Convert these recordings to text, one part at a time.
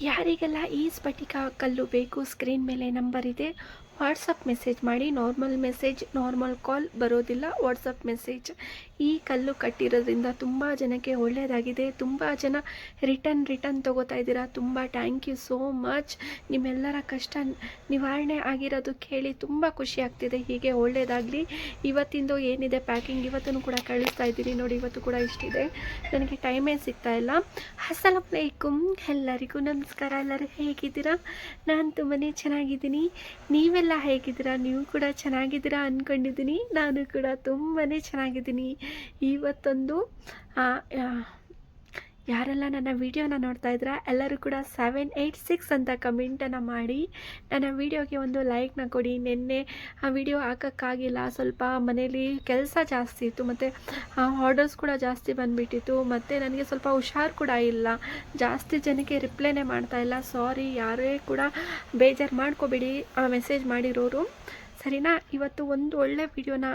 ಯಾರಿಗೆಲ್ಲ ಈ ಸ್ಫಟಿಕ ಕಲ್ಲು ಬೇಕು ಸ್ಕ್ರೀನ್ ಮೇಲೆ ನಂಬರ್ ಇದೆ ವಾಟ್ಸಪ್ ಮೆಸೇಜ್ ಮಾಡಿ, ನಾರ್ಮಲ್ ಮೆಸೇಜ್, ನಾರ್ಮಲ್ ಕಾಲ್ ಬರೋದಿಲ್ಲ, ವಾಟ್ಸಪ್ ಮೆಸೇಜ್. ಈ ಕಲ್ಲು ಕಟ್ಟಿರೋದ್ರಿಂದ ತುಂಬ ಜನಕ್ಕೆ ಒಳ್ಳೆಯದಾಗಿದೆ ತುಂಬ ಜನ ರಿಟರ್ನ್ ರಿಟರ್ನ್ ತೊಗೋತಾ ಇದ್ದೀರಾ? ತುಂಬ ಥ್ಯಾಂಕ್ ಯು ಸೋ ಮಚ್. ನಿಮ್ಮೆಲ್ಲರ ಕಷ್ಟ ನಿವಾರಣೆ ಆಗಿರೋದು ಕೇಳಿ ತುಂಬ ಖುಷಿ ಆಗ್ತಿದೆ. ಹೀಗೆ ಒಳ್ಳೆಯದಾಗಲಿ ಇವತ್ತಿಂದು ಏನಿದೆ ಪ್ಯಾಕಿಂಗ್? ಇವತ್ತೂ ಕೂಡ ಕಳಿಸ್ತಾ ಇದ್ದೀನಿ. ನೋಡಿ, ಇವತ್ತು ಕೂಡ ಇಷ್ಟಿದೆ. ನನಗೆ ಟೈಮೇ ಸಿಗ್ತಾ ಇಲ್ಲ. ಅಸ್ಸಲಾಮಲೈಕುಮ್ ಎಲ್ಲರಿಗೂ ನಮಸ್ಕಾರ. ಎಲ್ಲರೂ ಹೇಗಿದ್ದೀರಾ? ನಾನು ತುಂಬಾ ಚೆನ್ನಾಗಿದ್ದೀನಿ. ನೀವೆಲ್ಲ ಹೇಗಿದ್ದೀರಾ? ನೀವು ಕೂಡ ಚೆನ್ನಾಗಿದ್ದೀರಾ ಅಂದ್ಕೊಂಡಿದ್ದೀನಿ ನಾನು ಕೂಡ ತುಂಬಾ ಚೆನ್ನಾಗಿದ್ದೀನಿ. ಇವತ್ತೊಂದು ಯಾರೆಲ್ಲ ನನ್ನ ವೀಡಿಯೋನ ನೋಡ್ತಾ ಇದ್ದೀರಾ, ಎಲ್ಲರೂ ಕೂಡ ಸೆವೆನ್ ಏಯ್ಟ್ ಸಿಕ್ಸ್ ಅಂತ ಕಮೆಂಟನ್ನು ಮಾಡಿ. ನನ್ನ ವೀಡಿಯೋಗೆ ಒಂದು ಲೈಕ್ನ ಕೊಡಿ. ನಿನ್ನೆ ಆ ವಿಡಿಯೋ ಹಾಕೋಕ್ಕಾಗಿಲ್ಲ. ಸ್ವಲ್ಪ ಮನೇಲಿ ಕೆಲಸ ಜಾಸ್ತಿ ಇತ್ತು. ಮತ್ತು ಆರ್ಡರ್ಸ್ ಕೂಡ ಜಾಸ್ತಿ ಬಂದುಬಿಟ್ಟಿತ್ತು. ಮತ್ತು ನನಗೆ ಸ್ವಲ್ಪ ಹುಷಾರು ಕೂಡ ಇಲ್ಲ. ಜಾಸ್ತಿ ಜನಕ್ಕೆ ರಿಪ್ಲೈನೇ ಮಾಡ್ತಾ ಇಲ್ಲ. ಸಾರಿ ಯಾರೇ ಕೂಡ ಬೇಜಾರು ಮಾಡ್ಕೋಬೇಡಿ. ಮೆಸೇಜ್ ಮಾಡಿರೋರು. ಸರಿನಾ? ಇವತ್ತು ಒಂದು ಒಳ್ಳೆ ವಿಡಿಯೋನ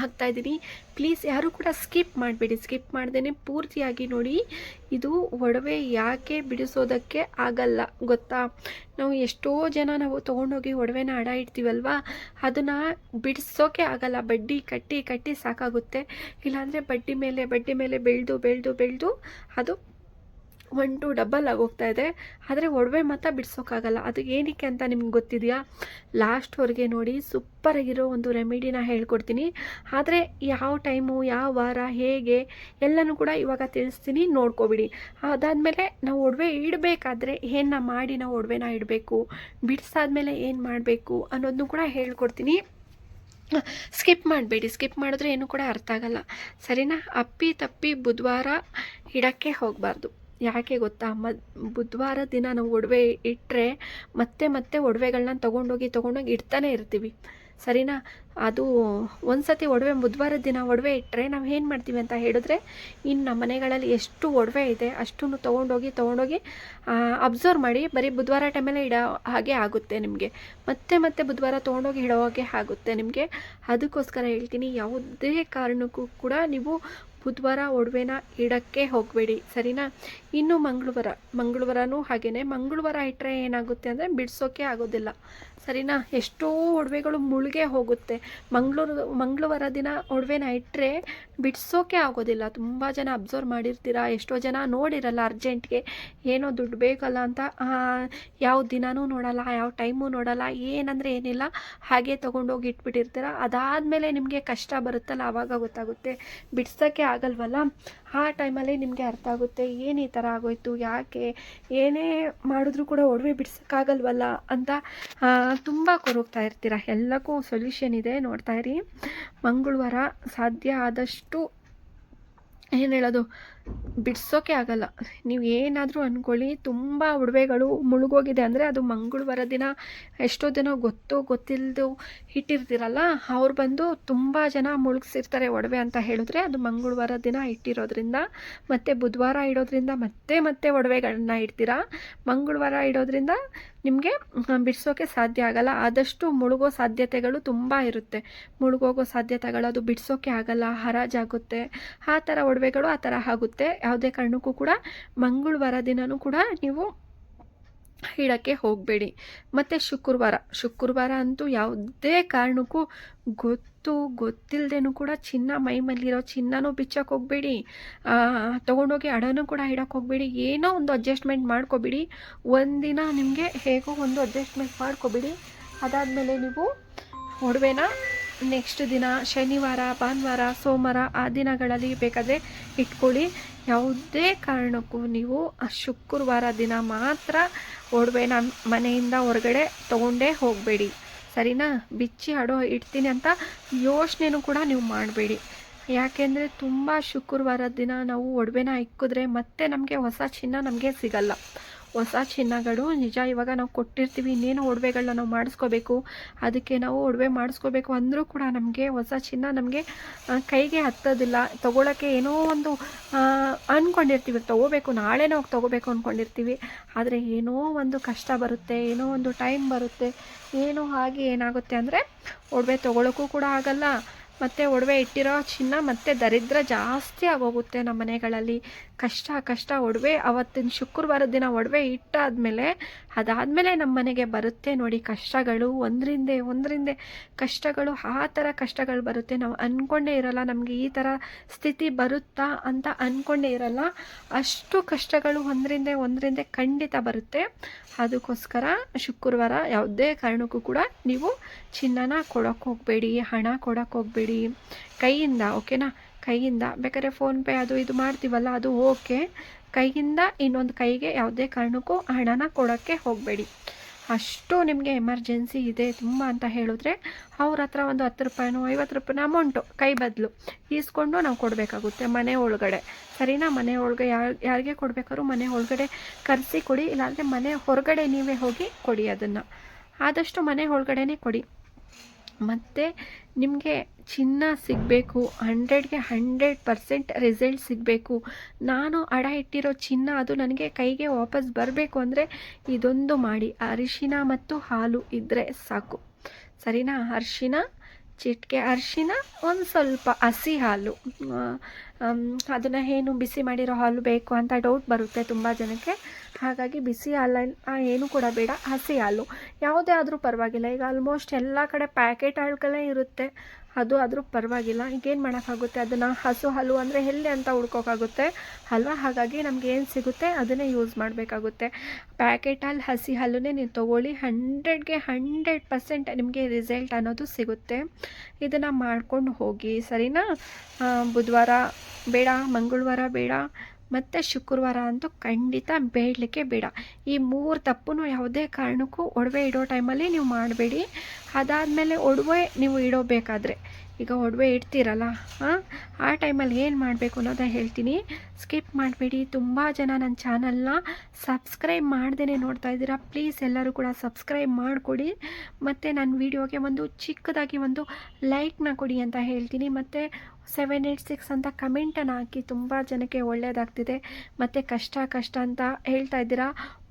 ಹಾಕ್ತಾ ಇದ್ದೀನಿ ಪ್ಲೀಸ್ ಯಾರೂ ಕೂಡ ಸ್ಕಿಪ್ ಮಾಡಬೇಡಿ. ಸ್ಕಿಪ್ ಮಾಡ್ದೇ ಪೂರ್ತಿಯಾಗಿ ನೋಡಿ. ಇದು ಒಡವೆ ಯಾಕೆ ಬಿಡಿಸೋದಕ್ಕೆ ಆಗಲ್ಲ, ಗೊತ್ತಾ? ನಾವು ಎಷ್ಟೋ ಜನ ನಾವು ತೊಗೊಂಡೋಗಿ ಒಡವೆನ ಅಡ ಇಡ್ತೀವಲ್ವಾ? ಅದನ್ನು ಬಿಡಿಸೋಕೆ ಆಗಲ್ಲ. ಬಡ್ಡಿ ಕಟ್ಟಿ ಕಟ್ಟಿ ಸಾಕಾಗುತ್ತೆ. ಇಲ್ಲಾಂದರೆ ಬಡ್ಡಿ ಮೇಲೆ ಬಡ್ಡಿ ಮೇಲೆ ಬೆಳೆದು ಬೆಳೆದು ಬೆಳೆದು ಅದು ಒನ್ ಟು ಡಬಲ್ ಆಗೋಗ್ತಾ ಇದೆ. ಆದರೆ ಒಡವೆ ಮಾತ್ರ ಬಿಡಿಸೋಕ್ಕಾಗಲ್ಲ ಅದು ಏನಕ್ಕೆ ಅಂತ ನಿಮ್ಗೆ ಗೊತ್ತಿದೆಯಾ? ಲಾಸ್ಟ್ವರೆಗೆ ನೋಡಿ ಸೂಪರಾಗಿರೋ ಒಂದು ರೆಮಿಡಿನ ಹೇಳ್ಕೊಡ್ತೀನಿ. ಆದರೆ ಯಾವ ಟೈಮು ಯಾವ ವಾರ, ಹೇಗೆ ಎಲ್ಲನೂ ಕೂಡ ಇವಾಗ ತಿಳಿಸ್ತೀನಿ, ನೋಡ್ಕೊಬಿಡಿ. ಅದಾದಮೇಲೆ ನಾವು ಒಡವೆ ಇಡಬೇಕಾದ್ರೆ ಏನ ಮಾಡಿ ನಾವು ಒಡವೆನ ಇಡಬೇಕು? ಬಿಡಿಸಾದ್ಮೇಲೆ ಏನು ಮಾಡಬೇಕು ಅನ್ನೋದನ್ನು ಕೂಡ ಹೇಳ್ಕೊಡ್ತೀನಿ. ಸ್ಕಿಪ್ ಮಾಡಬೇಡಿ. ಸ್ಕಿಪ್ ಮಾಡಿದ್ರೆ ಏನೂ ಕೂಡ ಅರ್ಥ ಆಗಲ್ಲ. ಸರಿನಾ? ಅಪ್ಪಿ ತಪ್ಪಿ ಬುಧವಾರ ಇಡೋಕ್ಕೆ ಹೋಗಬಾರ್ದು. ಯಾಕೆ ಗೊತ್ತಾ? ಮ, ಬುಧವಾರ ದಿನ ನಾವು ಒಡವೆ ಇಟ್ಟರೆ ಮತ್ತೆ ಮತ್ತೆ ಒಡವೆಗಳನ್ನ ತೊಗೊಂಡೋಗಿ ತೊಗೊಂಡೋಗಿ ಇಡ್ತಾನೆ ಇರ್ತೀವಿ. ಸರಿನಾ? ಅದು ಒಂದು ಸತಿ ಒಡವೆ ಬುಧವಾರದ ದಿನ ಒಡವೆ ಇಟ್ಟರೆ ನಾವು ಏನು ಮಾಡ್ತೀವಿ ಅಂತ ಹೇಳಿದ್ರೆ ಇನ್ನು ನಮ್ಮ ಮನೆಗಳಲ್ಲಿ ಎಷ್ಟು ಒಡವೆ ಇದೆ ಅಷ್ಟನ್ನು ತೊಗೊಂಡೋಗಿ ತೊಗೊಂಡೋಗಿ ಅಬ್ಸರ್ವ್ ಮಾಡಿ ಬರೀ ಬುಧವಾರ ಟೈಮಲ್ಲೇ ಇಡೋ ಹಾಗೆ ಆಗುತ್ತೆ ನಿಮಗೆ. ಮತ್ತೆ ಮತ್ತೆ ಬುಧವಾರ ತೊಗೊಂಡೋಗಿ ಇಡೋ ಹಾಗೆ ಆಗುತ್ತೆ ನಿಮಗೆ. ಅದಕ್ಕೋಸ್ಕರ ಹೇಳ್ತೀನಿ, ಯಾವುದೇ ಕಾರಣಕ್ಕೂ ಕೂಡ ನೀವು ಬುಧವಾರ ಒಡವೆನ ಇಡಕ್ಕೆ ಹೋಗಬೇಡಿ. ಸರಿನಾ? ಇನ್ನು ಮಂಗಳವಾರ, ಮಂಗಳವಾರನೂ ಹಾಗೆಯೇ ಮಂಗಳವಾರ ಇಟ್ಟರೆ ಏನಾಗುತ್ತೆ ಅಂದರೆ ಬಿಡಿಸೋಕೆ ಆಗೋದಿಲ್ಲ. ಸರಿನಾ? ಎಷ್ಟೋ ಒಡವೆಗಳು ಮುಳುಗೆ ಹೋಗುತ್ತೆ. ಮಂಗಳೂರು, ಮಂಗಳವಾರ ದಿನ ಒಡವೆನ ಇಟ್ಟರೆ ಬಿಡಿಸೋಕೆ ಆಗೋದಿಲ್ಲ. ತುಂಬ ಜನ ಅಬ್ಸರ್ವ್ ಮಾಡಿರ್ತೀರ? ಎಷ್ಟೋ ಜನ ನೋಡಿರಲ್ಲ ಅರ್ಜೆಂಟ್ಗೆ. ಏನೋ ದುಡ್ಡು ಬೇಕಲ್ಲ ಅಂತ. ಯಾವ ದಿನವೂ ನೋಡಲ್ಲ, ಯಾವ ಟೈಮು ನೋಡಲ್ಲ, ಏನಂದರೆ ಏನಿಲ್ಲ. ಹಾಗೆ ತೊಗೊಂಡೋಗಿ ಇಟ್ಬಿಟ್ಟಿರ್ತೀರ? ಅದಾದಮೇಲೆ ನಿಮಗೆ ಕಷ್ಟ ಬರುತ್ತಲ್ಲ ಆವಾಗ ಗೊತ್ತಾಗುತ್ತೆ. ಬಿಡ್ಸೋಕ್ಕೆ ಆಗಲ್ವಲ್ಲ? ಆ ಟೈಮಲ್ಲಿ ನಿಮಗೆ ಅರ್ಥ ಆಗುತ್ತೆ, ಏನು ಈ ಥರ ಆಗೋಯ್ತು, ಯಾಕೆ? ಏನೇ ಮಾಡಿದ್ರು ಕೂಡ ಒಡವೆ ಬಿಡ್ಸೋಕ್ಕಾಗಲ್ವಲ್ಲ ಅಂತ ತುಂಬ ಕೊರೋಗ್ತಾ ಇರ್ತೀರ? ಎಲ್ಲಕ್ಕೂ ಸೊಲ್ಯೂಷನ್ ಇದೆ ನೋಡ್ತಾ ಇರಿ. ಮಂಗಳವಾರ ಸಾಧ್ಯ ಆದಷ್ಟು ಏನು ಹೇಳೋದು? ಬಿಡ್ಸೋಕೆ ಆಗಲ್ಲ. ನೀವು ಏನಾದರೂ ಅಂದ್ಕೊಳ್ಳಿ ತುಂಬ ಒಡವೆಗಳು ಮುಳುಗೋಗಿದೆ ಅಂದರೆ ಅದು ಮಂಗಳವಾರ ದಿನ, ಎಷ್ಟೋ ದಿನ ಗೊತ್ತು ಗೊತ್ತಿಲ್ಲದು ಇಟ್ಟಿರ್ತೀರಲ್ಲ, ಅವ್ರು ಬಂದು ತುಂಬ ಜನ ಮುಳುಗಿಸಿರ್ತಾರೆ ಒಡವೆ ಅಂತ ಹೇಳಿದ್ರೆ ಅದು ಮಂಗಳವಾರ ದಿನ ಇಟ್ಟಿರೋದ್ರಿಂದ, ಮತ್ತು ಬುಧವಾರ ಇಡೋದ್ರಿಂದ ಮತ್ತೆ ಮತ್ತೆ ಒಡವೆಗಳನ್ನ ಇಡ್ತೀರಾ? ಮಂಗಳವಾರ ಇಡೋದ್ರಿಂದ ನಿಮಗೆ ಬಿಡಿಸೋಕೆ ಸಾಧ್ಯ ಆಗಲ್ಲ. ಆದಷ್ಟು ಮುಳುಗೋ ಸಾಧ್ಯತೆಗಳು ತುಂಬ ಇರುತ್ತೆ. ಮುಳುಗೋಗೋ ಸಾಧ್ಯತೆಗಳು, ಅದು ಬಿಡಿಸೋಕೆ ಆಗಲ್ಲ. ಹರಾಜಾಗುತ್ತೆ. ಆ ಥರ ಒಡವೆಗಳು ಆ ಥರ ಆಗುತ್ತೆ. ಯಾವುದೇ ಕಾರಣಕ್ಕೂ ಕೂಡ ಮಂಗಳವಾರ ದಿನವೂ ಕೂಡ ನೀವು ಇಡೋಕ್ಕೆ ಹೋಗಬೇಡಿ. ಮತ್ತು ಶುಕ್ರವಾರ ಶುಕ್ರವಾರ ಅಂತೂ ಯಾವುದೇ ಕಾರಣಕ್ಕೂ ಗೊತ್ತು ಗೊತ್ತಿಲ್ಲದೇನೂ ಕೂಡ ಚಿನ್ನ ಮೈಮಲ್ಲಿರೋ ಚಿನ್ನನೂ ಬಿಚ್ಚಕ್ಕೆ ಹೋಗಬೇಡಿ. ತೊಗೊಂಡೋಗಿ ಹಣನೂ ಕೂಡ ಇಡಕ್ಕೆ ಹೋಗಬೇಡಿ. ಏನೋ ಒಂದು ಅಡ್ಜಸ್ಟ್ಮೆಂಟ್ ಮಾಡ್ಕೋಬೇಡಿ. ಒಂದಿನ ನಿಮಗೆ ಹೇಗೋ ಒಂದು ಅಡ್ಜಸ್ಟ್ಮೆಂಟ್ ಮಾಡ್ಕೋಬೇಡಿ. ಅದಾದಮೇಲೆ ನೀವು ಒಡವೆನ ನೆಕ್ಸ್ಟ್ ದಿನ ಶನಿವಾರ, ಭಾನುವಾರ, ಸೋಮವಾರ ಆ ದಿನಗಳಲ್ಲಿ ಬೇಕಾದರೆ ಇಟ್ಕೊಳ್ಳಿ. ಯಾವುದೇ ಕಾರಣಕ್ಕೂ ನೀವು ಶುಕ್ರವಾರ ದಿನ ಮಾತ್ರ ಒಡವೆನ ಮನೆಯಿಂದ ಹೊರಗಡೆ ತೊಗೊಂಡೇ ಹೋಗಬೇಡಿ. ಸರಿನಾ? ಬಿಚ್ಚಿ ಆಡೋ ಇಡ್ತೀನಿ ಅಂತ ಯೋಚನೆನೂ ಕೂಡ ನೀವು ಮಾಡಬೇಡಿ. ಯಾಕೆಂದರೆ ತುಂಬ ಶುಕ್ರವಾರ ದಿನ ನಾವು ಒಡವೆನ ಇಕ್ಕಿದ್ರೆ ಮತ್ತೆ ನಮಗೆ ಹೊಸ ಚಿನ್ನ ನಮಗೆ ಸಿಗಲ್ಲ. ಹೊಸ ಚಿನ್ನಗಳು, ನಿಜ ಇವಾಗ ನಾವು ಕೊಟ್ಟಿರ್ತೀವಿ, ಇನ್ನೇನು ಒಡವೆಗಳನ್ನ ನಾವು ಮಾಡಿಸ್ಕೋಬೇಕು, ಅದಕ್ಕೆ ನಾವು ಒಡವೆ ಮಾಡಿಸ್ಕೋಬೇಕು ಅಂದರೂ ಕೂಡ ನಮಗೆ ಹೊಸ ಚಿನ್ನ ನಮಗೆ ಕೈಗೆ ಹತ್ತೋದಿಲ್ಲ. ತೊಗೊಳಕ್ಕೆ ಏನೋ ಒಂದು ಅಂದ್ಕೊಂಡಿರ್ತೀವಿ ತೊಗೋಬೇಕು ನಾಳೆನೇ ಹೋಗಿ ತೊಗೋಬೇಕು ಅಂದ್ಕೊಂಡಿರ್ತೀವಿ ಆದರೆ ಏನೋ ಒಂದು ಕಷ್ಟ ಬರುತ್ತೆ, ಏನೋ ಒಂದು ಟೈಮ್ ಬರುತ್ತೆ. ಏನೋ ಹಾಗೆ ಏನಾಗುತ್ತೆ ಅಂದರೆ, ಒಡವೆ ತೊಗೊಳಕ್ಕೂ ಕೂಡ ಆಗಲ್ಲ. ಮತ್ತು ಒಡವೆ ಇಟ್ಟಿರೋ ಚಿನ್ನ ಮತ್ತು ದರಿದ್ರ ಜಾಸ್ತಿ ಆಗೋಗುತ್ತೆ ನಮ್ಮ ಮನೆಗಳಲ್ಲಿ. ಕಷ್ಟ ಕಷ್ಟ, ಒಡವೆ. ಅವತ್ತಿನ ಶುಕ್ರವಾರದ ದಿನ ಒಡವೆ ಇಟ್ಟಾದಮೇಲೆ, ಅದಾದಮೇಲೆ ನಮ್ಮ ಮನೆಗೆ ಬರುತ್ತೆ ನೋಡಿ ಕಷ್ಟಗಳು. ಒಂದರಿಂದೆ ಒಂದರಿಂದೆ ಕಷ್ಟಗಳು, ಆ ಥರ ಕಷ್ಟಗಳು ಬರುತ್ತೆ. ನಾವು ಅಂದ್ಕೊಂಡೇ ಇರಲ್ಲ ನಮಗೆ ಈ ಥರ ಸ್ಥಿತಿ ಬರುತ್ತಾ ಅಂತ ಅಂದ್ಕೊಂಡೇ ಇರಲ್ಲ. ಅಷ್ಟು ಕಷ್ಟಗಳು ಒಂದರಿಂದ ಒಂದರಿಂದ ಖಂಡಿತ ಬರುತ್ತೆ. ಅದಕ್ಕೋಸ್ಕರ ಶುಕ್ರವಾರ ಯಾವುದೇ ಕಾರಣಕ್ಕೂ ಕೂಡ ನೀವು ಚಿನ್ನನ ಕೊಡೋಕ್ಕೆ ಹೋಗಬೇಡಿ, ಹಣ ಕೊಡೋಕ್ಕೆ ಹೋಗಬೇಡಿ. ಕೈಯಿಂದ ಓಕೆನಾ ಕೈಯಿಂದ, ಬೇಕಾದ್ರೆ ಫೋನ್ಪೇ ಅದು ಇದು ಮಾಡ್ತೀವಲ್ಲ, ಅದು ಓಕೆ ಕೈಯಿಂದ ಇನ್ನೊಂದು ಕೈಗೆ ಯಾವುದೇ ಕಾರಣಕ್ಕೂ ಹಣನ ಕೊಡೋಕ್ಕೆ ಹೋಗಬೇಡಿ. ಅಷ್ಟು ನಿಮಗೆ ಎಮರ್ಜೆನ್ಸಿ ಇದೆ ತುಂಬ ಅಂತ ಹೇಳಿದ್ರೆ ಅವ್ರ ಹತ್ರ ಒಂದು ಹತ್ತು ರೂಪಾಯಿನೋ ಐವತ್ತು ರೂಪಾಯಿನ ಅಮೌಂಟು ಕೈ ಬದಲು ಈಸ್ಕೊಂಡು ನಾವು ಕೊಡಬೇಕಾಗುತ್ತೆ ಮನೆ ಒಳಗಡೆ. ಸರಿನಾ? ಮನೆ ಒಳಗೆ ಯಾರು, ಯಾರಿಗೆ ಕೊಡಬೇಕಾದ್ರೂ ಮನೆ ಒಳಗಡೆ ಕರೆಸಿ ಕೊಡಿ, ಇಲ್ಲಾಂದರೆ ಮನೆ ಹೊರಗಡೆ ನೀವೇ ಹೋಗಿ ಕೊಡಿ ಅದನ್ನು. ಆದಷ್ಟು ಮನೆ ಒಳಗಡೆನೇ ಕೊಡಿ. ಮತ್ತು ನಿಮಗೆ ಚಿನ್ನ ಸಿಗಬೇಕು, ಹಂಡ್ರೆಡ್ಗೆ ಹಂಡ್ರೆಡ್ ಪರ್ಸೆಂಟ್ ರಿಸಲ್ಟ್ ಸಿಗಬೇಕು. ನಾನು ಅಡ ಇಟ್ಟಿರೋ ಚಿನ್ನ ಅದು ನನಗೆ ಕೈಗೆ ವಾಪಸ್ ಬರಬೇಕು ಅಂದರೆ ಇದೊಂದು ಮಾಡಿ. ಅರಿಶಿನ ಮತ್ತು ಹಾಲು ಇದ್ದರೆ ಸಾಕು. ಸರಿನಾ ಅರಿಶಿನ? ಚಿಟಿಕೆ ಅರಿಶಿನ ಒಂದು ಸ್ವಲ್ಪ ಹಸಿ ಹಾಲು. ಅದನ್ನು ಏನು ಬಿಸಿ ಮಾಡಿರೋ ಹಾಲು ಬೇಕು ಅಂತ ಡೌಟ್ ಬರುತ್ತೆ ತುಂಬ ಜನಕ್ಕೆ. ಹಾಗಾಗಿ ಬಿಸಿ ಹಾಲು ಏನು ಕೂಡ ಬೇಡ, ಹಸಿ ಹಾಲು. ಯಾವುದೇ ಆದರೂ ಪರವಾಗಿಲ್ಲ. ಈಗ ಆಲ್ಮೋಸ್ಟ್ ಎಲ್ಲ ಕಡೆ ಪ್ಯಾಕೆಟ್ ಹಾಲುಗಳೇ ಇರುತ್ತೆ. ಅದು ಆದರೂ ಪರವಾಗಿಲ್ಲ. ಈಗೇನು ಮಾಡೋಕ್ಕಾಗುತ್ತೆ? ಅದನ್ನು ಹಸು ಹಾಲು ಅಂದರೆ ಎಲ್ಲಿ ಅಂತ ಹುಡ್ಕೋಕ್ಕಾಗುತ್ತೆ ಅಲ್ವಾ? ಹಾಗಾಗಿ ನಮ್ಗೆ ಏನು ಸಿಗುತ್ತೆ? ಅದನ್ನೇ ಯೂಸ್ ಮಾಡಬೇಕಾಗುತ್ತೆ. ಪ್ಯಾಕೆಟ್ ಹಾಲು ಹಸಿ ಹಲ್ಲುನೇ ನೀವು ತೊಗೊಳ್ಳಿ. ಹಂಡ್ರೆಡ್ಗೆ ಹಂಡ್ರೆಡ್ ಪರ್ಸೆಂಟ್ ನಿಮಗೆ ರಿಸಲ್ಟ್ ಅನ್ನೋದು ಸಿಗುತ್ತೆ. ಇದನ್ನು ಮಾಡ್ಕೊಂಡು ಹೋಗಿ. ಸರಿನಾ? ಬುಧವಾರ ಬೇಡ, ಮಂಗಳವಾರ ಬೇಡ. ಮತ್ತು ಶುಕ್ರವಾರ ಅಂತೂ ಖಂಡಿತ ಬೇಡಲಿಕ್ಕೆ ಬೇಡ. ಈ ಮೂರು ತಪ್ಪು ಯಾವುದೇ ಕಾರಣಕ್ಕೂ ಒಡವೆ ಇಡೋ ಟೈಮಲ್ಲಿ ನೀವು ಮಾಡಬೇಡಿ. ಅದಾದಮೇಲೆ ಒಡವೆ ನೀವು ಇಡೋಬೇಕಾದ್ರೆ. ಈಗ ಒಡವೆ ಇಡ್ತೀರಲ್ಲ, ಹಾಂ? ಆ ಟೈಮಲ್ಲಿ ಏನು ಮಾಡಬೇಕು ಅನ್ನೋದ ಹೇಳ್ತೀನಿ. ಸ್ಕಿಪ್ ಮಾಡಬೇಡಿ. ತುಂಬ ಜನ ನನ್ನ ಚಾನಲ್ನ ಸಬ್ಸ್ಕ್ರೈಬ್ ಮಾಡ್ದೇ ನೋಡ್ತಾ ಇದ್ದೀರಾ, ಪ್ಲೀಸ್ ಎಲ್ಲರೂ ಕೂಡ ಸಬ್ಸ್ಕ್ರೈಬ್ ಮಾಡಿಕೊಡಿ. ಮತ್ತು ನನ್ನ ವೀಡಿಯೋಗೆ ಒಂದು ಚಿಕ್ಕದಾಗಿ ಒಂದು ಲೈಕ್ನ ಕೊಡಿ ಅಂತ ಹೇಳ್ತೀನಿ. ಮತ್ತು ಸೆವೆನ್ ಏಯ್ಟ್ ಸಿಕ್ಸ್ ಅಂತ ಕಮೆಂಟನ್ನು ಹಾಕಿ ತುಂಬ ಜನಕ್ಕೆ ಒಳ್ಳೆಯದಾಗ್ತಿದೆ ಮತ್ತು ಕಷ್ಟ ಕಷ್ಟ ಅಂತ ಹೇಳ್ತಾ ಇದ್ದೀರಾ?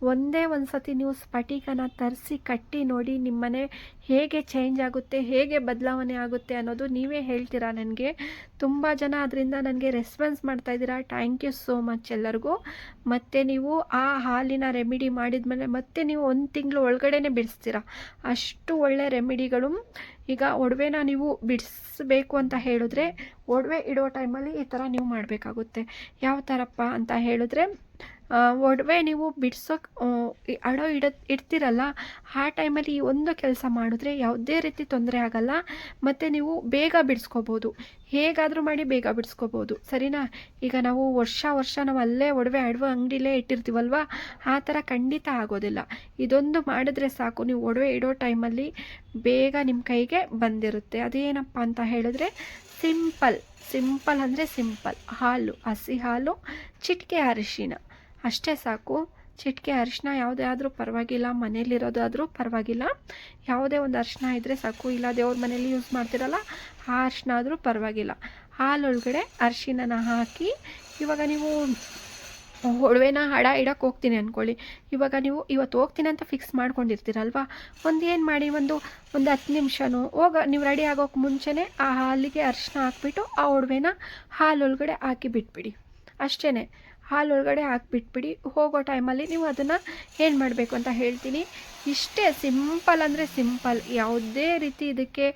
ಒಂದೇ ಒಂದು ಸತಿ ನೀವು ಸ್ಫಟಿಕನ ತರಿಸಿ, ಕಟ್ಟಿ ನೋಡಿ ನಿಮ್ಮನೆ ಹೇಗೆ ಚೇಂಜ್ ಆಗುತ್ತೆ, ಹೇಗೆ ಬದಲಾವಣೆ ಆಗುತ್ತೆ ಅನ್ನೋದು ನೀವೇ ಹೇಳ್ತೀರಾ ನನಗೆ? ತುಂಬ ಜನ ಅದರಿಂದ ನನಗೆ ರೆಸ್ಪಾನ್ಸ್ ಮಾಡ್ತಾ ಇದ್ದೀರಾ. ಥ್ಯಾಂಕ್ ಯು ಸೋ ಮಚ್ ಎಲ್ಲರಿಗೂ. ಮತ್ತು ನೀವು ಆ ಹಾಲಿನ ರೆಮಿಡಿ ಮಾಡಿದ ಮೇಲೆ ಮತ್ತೆ ನೀವು ಒಂದು ತಿಂಗಳು ಒಳಗಡೆನೆ ಬಿಡಿಸ್ತೀರಾ. ಅಷ್ಟು ಒಳ್ಳೆ ರೆಮಿಡಿಗಳು ಈಗ ಒಡವೆನ ನೀವು ಬಿಡಿಸ್ಬೇಕು ಅಂತ ಹೇಳಿದ್ರೆ ಒಡವೆ ಇಡೋ ಟೈಮಲ್ಲಿ ಈ ಥರ ನೀವು ಮಾಡಬೇಕಾಗುತ್ತೆ. ಯಾವ ಥರಪ್ಪ ಅಂತ ಹೇಳಿದ್ರೆ ಒಡವೆ ನೀವು ಬಿಡ್ಸೋಕೆ ಅಡೋ ಇಡ, ಇಡ್ತೀರಲ್ಲ, ಆ ಟೈಮಲ್ಲಿ ಈ ಒಂದು ಕೆಲಸ ಮಾಡಿದ್ರೆ ಯಾವುದೇ ರೀತಿ ತೊಂದರೆ ಆಗಲ್ಲ. ಮತ್ತು ನೀವು ಬೇಗ ಬಿಡಿಸ್ಕೋಬೋದು. ಹೇಗಾದರೂ ಮಾಡಿ ಬೇಗ ಬಿಡಿಸ್ಕೋಬೋದು. ಸರಿನಾ? ಈಗ ನಾವು ವರ್ಷ ವರ್ಷ ನಾವು ಅಲ್ಲೇ ಒಡವೆ ಅಡವ ಅಂಗಡಿಲೇ ಇಟ್ಟಿರ್ತೀವಲ್ವ? ಆ ಥರ ಖಂಡಿತ ಆಗೋದಿಲ್ಲ. ಇದೊಂದು ಮಾಡಿದ್ರೆ ಸಾಕು. ನೀವು ಒಡವೆ ಇಡೋ ಟೈಮಲ್ಲಿ ಬೇಗ ನಿಮ್ಮ ಕೈಗೆ ಬಂದಿರುತ್ತೆ. ಅದೇನಪ್ಪ ಅಂತ ಹೇಳಿದ್ರೆ, ಸಿಂಪಲ್ ಸಿಂಪಲ್ ಅಂದರೆ ಸಿಂಪಲ್. ಹಾಲು, ಹಸಿ ಹಾಲು, ಚಿಟಿಕೆ ಅರಿಶಿನ. ಅಷ್ಟೇ ಸಾಕು. ಚಿಟಿಕೆ ಅರಿಶಿನ ಯಾವುದೇ ಆದರೂ ಪರವಾಗಿಲ್ಲ. ಮನೇಲಿರೋದಾದರೂ ಪರವಾಗಿಲ್ಲ. ಯಾವುದೇ ಒಂದು ಅರಿಶಿನ ಇದ್ದರೆ ಸಾಕು. ಇಲ್ಲ, ದೇವ್ರ ಮನೇಲಿ ಯೂಸ್ ಮಾಡ್ತಿರಲ್ಲ, ಆ ಅರಿಶಿನ ಆದರೂ ಪರವಾಗಿಲ್ಲ. ಹಾಲೊಳಗಡೆ ಅರಿಶಿನ ಹಾಕಿ, ಇವಾಗ ನೀವು ಒಡವೆನ ಹಡ ಇಡಕ್ಕೆ ಹೋಗ್ತೀನಿ ಅಂದ್ಕೊಳ್ಳಿ ಇವಾಗ ನೀವು ಇವತ್ತು ಹೋಗ್ತೀನಿ ಅಂತ ಫಿಕ್ಸ್ ಮಾಡ್ಕೊಂಡಿರ್ತೀರಲ್ವಾ? ಒಂದು ಏನು ಮಾಡಿ, ಒಂದು ಒಂದು ಹತ್ತು ನಿಮಿಷನೂ, ಹೋಗ, ನೀವು ರೆಡಿ ಆಗೋಕ್ಕೆ ಮುಂಚೆನೇ ಆ ಹಾಲಿಗೆ ಅರಿಶಿನ ಹಾಕ್ಬಿಟ್ಟು ಆ ಒಡವೆನ ಹಾಲೊಳಗಡೆ ಹಾಕಿ ಬಿಟ್ಬಿಡಿ. ಅಷ್ಟೇ ಹಾಲೊಳಗಡೆ ಹಾಕಿಬಿಟ್ಬಿಡಿ, ಹೋಗೋ ಟೈಮಲ್ಲಿ ನೀವು ಅದನ್ನು ಏನು ಮಾಡಬೇಕು ಅಂತ ಹೇಳ್ತೀನಿ. ಇಷ್ಟೇ ಸಿಂಪಲ್ ಅಂದರೆ ಸಿಂಪಲ್ ಯಾವುದೇ ರೀತಿ ಇದಕ್ಕೆ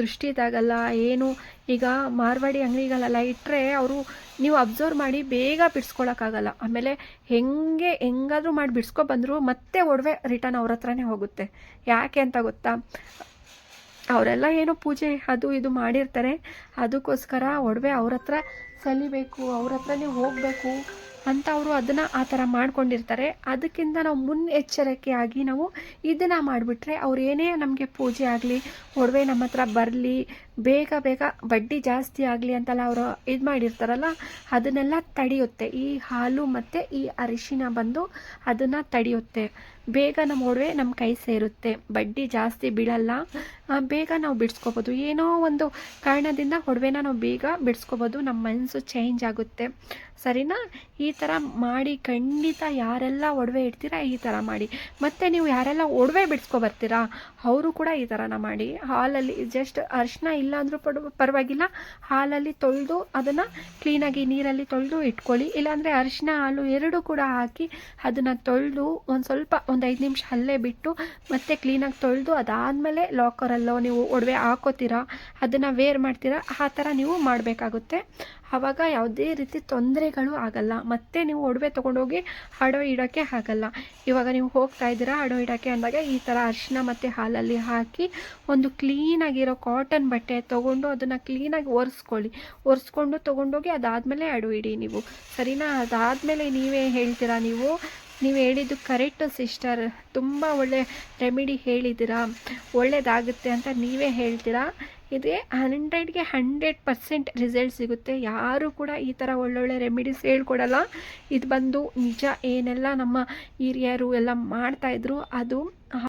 ದೃಷ್ಟಿ ಇದಾಗಲ್ಲ, ಏನು. ಈಗ ಮಾರ್ವಾಡಿ ಅಂಗಡಿಗಳೆಲ್ಲ ಇಟ್ಟರೆ ಅವರು ನೀವು ಅಬ್ಸರ್ವ್ ಮಾಡಿ ಬೇಗ ಬಿಡಿಸ್ಕೊಳಕ್ಕಾಗಲ್ಲ. ಆಮೇಲೆ ಹೆಂಗೆ, ಹೆಂಗಾದರೂ ಮಾಡಿ ಬಿಡಿಸ್ಕೊ ಬಂದರೂ ಮತ್ತೆ ಒಡವೆ ರಿಟರ್ನ್ ಅವ್ರ ಹತ್ರನೇ ಹೋಗುತ್ತೆ. ಯಾಕೆ ಅಂತ ಗೊತ್ತಾ? ಅವರೆಲ್ಲ ಏನೋ ಪೂಜೆ ಅದು ಇದು ಮಾಡಿರ್ತಾರೆ. ಅದಕ್ಕೋಸ್ಕರ ಒಡವೆ ಅವ್ರ ಹತ್ರ ಸಲಿಬೇಕು, ಅವ್ರ ಹತ್ರನೇ ಹೋಗಬೇಕು ಅಂತ ಅವರು ಅದನ್ನು ಆ ಥರ ಮಾಡ್ಕೊಂಡಿರ್ತಾರೆ. ಅದಕ್ಕಿಂತ ನಾವು ಮುನ್ನೆಚ್ಚರಿಕೆಯಾಗಿ ನಾವು ಇದನ್ನು ಮಾಡಿಬಿಟ್ರೆ ಅವ್ರು ಏನೇ ನಮಗೆ ಪೂಜೆ ಆಗಲಿ, ಒಡವೆ ನಮ್ಮ ಹತ್ರ ಬರಲಿ ಬೇಗ ಬೇಗ ಬಡ್ಡಿ ಜಾಸ್ತಿ ಆಗಲಿ ಅಂತೆಲ್ಲ ಅವರು ಇದು ಮಾಡಿರ್ತಾರಲ್ಲ, ಅದನ್ನೆಲ್ಲ ತಡೆಯುತ್ತೆ. ಈ ಹಾಲು ಮತ್ತು ಈ ಅರಿಶಿನ ಬಂದು ಅದನ್ನು ತಡೆಯುತ್ತೆ. ಬೇಗ ನಮ್ಮ ಒಡವೆ ನಮ್ಮ ಕೈ ಸೇರುತ್ತೆ. ಬಡ್ಡಿ ಜಾಸ್ತಿ ಬೀಳಲ್ಲ. ಬೇಗ ನಾವು ಬಿಡಿಸ್ಕೋಬೋದು. ಏನೋ ಒಂದು ಕಾರಣದಿಂದ ಒಡವೆನ ನಾವು ಬೇಗ ಬಿಡಿಸ್ಕೋಬೋದು. ನಮ್ಮ ಮನಸ್ಸು ಚೇಂಜ್ ಆಗುತ್ತೆ. ಸರಿನಾ? ಈ ಥರ ಮಾಡಿ ಖಂಡಿತ ಯಾರೆಲ್ಲ ಒಡವೆ ಇಡ್ತೀರಾ ಈ ಥರ ಮಾಡಿ. ಮತ್ತು ನೀವು ಯಾರೆಲ್ಲ ಒಡವೆ ಬಿಡಿಸ್ಕೊಬರ್ತೀರಾ, ಅವರು ಕೂಡ ಈ ಥರನ ಮಾಡಿ. ಹಾಲಲ್ಲಿ ಜಸ್ಟ್ ಅರಿಶಿನ ಇಲ್ಲ ಇಲ್ಲ ಅಂದರೂ ಪಡ, ಪರವಾಗಿಲ್ಲ. ಹಾಲಲ್ಲಿ ತೊಳೆದು ಅದನ್ನು ಕ್ಲೀನಾಗಿ ನೀರಲ್ಲಿ ತೊಳೆದು ಇಟ್ಕೊಳ್ಳಿ. ಇಲ್ಲಾಂದರೆ ಅರಿಶಿನ ಹಾಲು ಎರಡೂ ಕೂಡ ಹಾಕಿ ಅದನ್ನು ತೊಳೆದು ಒಂದು ಸ್ವಲ್ಪ ಒಂದು ಐದು ನಿಮಿಷ ಅಲ್ಲೇ ಬಿಟ್ಟು ಮತ್ತೆ ಕ್ಲೀನಾಗಿ ತೊಳೆದು ಅದಾದಮೇಲೆ ಲಾಕರಲ್ಲೋ ನೀವು ಒಡವೆ ಹಾಕೋತೀರಾ, ಅದನ್ನು ವೇರ್ ಮಾಡ್ತೀರಾ, ಆ ಥರ ನೀವು ಮಾಡಬೇಕಾಗುತ್ತೆ. ಆವಾಗ ಯಾವುದೇ ರೀತಿ ತೊಂದರೆಗಳು ಆಗಲ್ಲ. ಮತ್ತೆ ನೀವು ಒಡವೆ ತೊಗೊಂಡೋಗಿ ಅಡೋ ಇಡೋಕ್ಕೆ ಆಗಲ್ಲ. ಇವಾಗ ನೀವು ಹೋಗ್ತಾ ಇದ್ದೀರಾ ಅಡೋ ಇಡೋಕ್ಕೆ ಅಂದಾಗ ಈ ಥರ ಅರಿಶಿನ ಮತ್ತು ಹಾಲಲ್ಲಿ ಹಾಕಿ ಒಂದು ಕ್ಲೀನಾಗಿರೋ ಕಾಟನ್ ಬಟ್ಟೆ ತೊಗೊಂಡು ಅದನ್ನು ಕ್ಲೀನಾಗಿ ಒರೆಸ್ಕೊಳ್ಳಿ. ಒರೆಸ್ಕೊಂಡು ತೊಗೊಂಡೋಗಿ ಅದಾದಮೇಲೆ ಅಡು ಇಡಿ ನೀವು. ಸರಿನಾ? ಅದಾದಮೇಲೆ ನೀವೇ ಹೇಳ್ತೀರಾ ನೀವು? ನೀವು ಹೇಳಿದ್ದು ಕರೆಕ್ಟು ಸಿಸ್ಟರ್ ತುಂಬ ಒಳ್ಳೆ ರೆಮಿಡಿ ಹೇಳಿದ್ದೀರಾ. ಒಳ್ಳೆಯದಾಗುತ್ತೆ ಅಂತ ನೀವೇ ಹೇಳ್ತೀರಾ? ಇದೇ ಹಂಡ್ರೆಡ್ಗೆ ಹಂಡ್ರೆಡ್ ಪರ್ಸೆಂಟ್ ರಿಸಲ್ಟ್ ಸಿಗುತ್ತೆ. ಯಾರೂ ಕೂಡ ಈ ಥರ ಒಳ್ಳೊಳ್ಳೆ ರೆಮಿಡೀಸ್ ಹೇಳ್ಕೊಡಲ್ಲ. ಇದು ಬಂದು ನಿಜ ಏನೆಲ್ಲ ನಮ್ಮ ಹಿರಿಯರು ಎಲ್ಲ ಮಾಡ್ತಾಯಿದ್ರು ಅದು